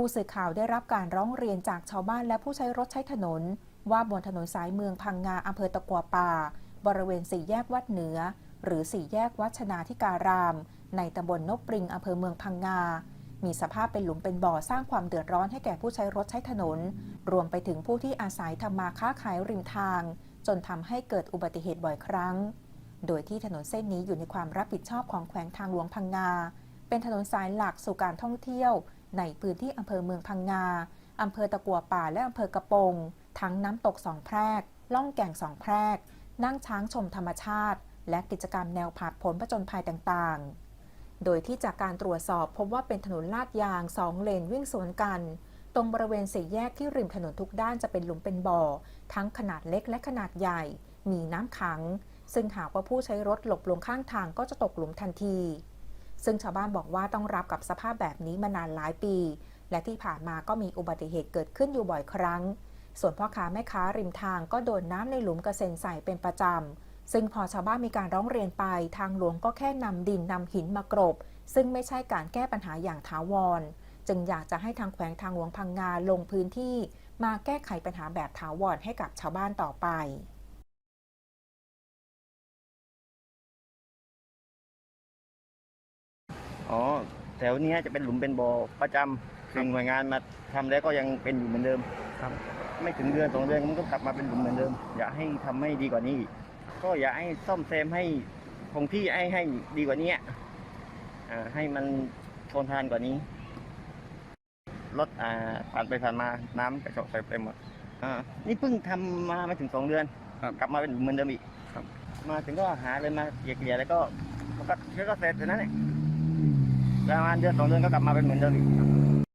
ผู้สื่อข่าวได้รับการร้องเรียนจากชาวบ้านและผู้ใช้รถใช้ถนน ว่าบนถนนสายเมืองพังงาอำเภอตะกัวป่า บริเวณสี่แยกวัดเหนือ หรือสี่แยกวัชนาธิการาม ในตำบลนบปริงอำเภอเมืองพังงา มีสภาพเป็นหลุมเป็นบ่อสร้างความเดือดร้อนให้แก่ผู้ใช้รถใช้ถนน รวมไปถึงผู้ที่อาศัยทำมาค้าขายริมทาง จนทำให้เกิดอุบัติเหตุบ่อยครั้ง โดยที่ถนนเส้นนี้อยู่ในความรับผิดชอบของแขวงทางหลวงพังงา เป็นถนนสายหลักสู่การท่องเที่ยว ในพื้นที่อำเภอเมืองพังงาอำเภอตะกัวป่าและอำเภอกระโปง ทั้งน้ำตกสองแพรก ล่องแก่งสองแพรก นั่งช้างชมธรรมชาติ และกิจกรรมแนวผาดผลผจญภัยต่างๆ โดยที่จากการตรวจสอบพบว่าเป็นถนนลาดยางสองเลนวิ่งสวนกัน ตรงบริเวณสี่แยกที่ริมถนนทุกด้านจะเป็นหลุมเป็นบ่อ ทั้งขนาดเล็กและขนาดใหญ่ มีน้ำขัง ซึ่งหากว่าผู้ใช้รถหลบลงข้างทางก็จะตกหลุมทันที ซึ่งชาวบ้านบอกว่าต้องรับกับสภาพแบบนี้มานานหลายปี และที่ผ่านมาก็มีอุบัติเหตุเกิดขึ้นอยู่บ่อยครั้ง ส่วนพ่อค้าแม่ค้าริมทางก็โดนน้ำในหลุมกระเซ็นใส่เป็นประจำ ซึ่งพอชาวบ้านมีการร้องเรียนไป ทางหลวงก็แค่นำดินนำหินมากรบ ซึ่งไม่ใช่การแก้ปัญหาอย่างถาวร จึงอยากจะให้ทางแขวงทางหลวงพังงาลงพื้นที่ มาแก้ไขปัญหาแบบถาวรให้กับชาวบ้านต่อไป อ๋อแถวเนี้ยจะเป็นหลุมเป็นบ่อประจำซึ่งหน่วยงานมาทำแล้วก็ยังเป็นอยู่เหมือนเดิมครับ ไม่ถึงเดือนสองเดือนมันก็กลับมาเป็นหลุมเหมือนเดิม อยากให้ทำให้ดีกว่านี้อีกก็อยากให้ซ่อมแซมให้คงที่ให้ให้ดีกว่านี้อ่าให้มันทนทานกว่านี้รถอ่าผ่านไปผ่านมาน้ำกระจอกใส่ไปหมดอ่านี่เพิ่งทำมาไม่ถึงสองเดือนครับกลับมาเป็นหลุมเหมือนเดิมอีกครับมาถึงก็หาเลยมาเกลี่ยๆแล้วก็มันก็แล้วก็เสร็จเท่านั้นเอง ประมาณเดือนสองเดือนก็กลับมาเป็นเหมือนเดิมอีก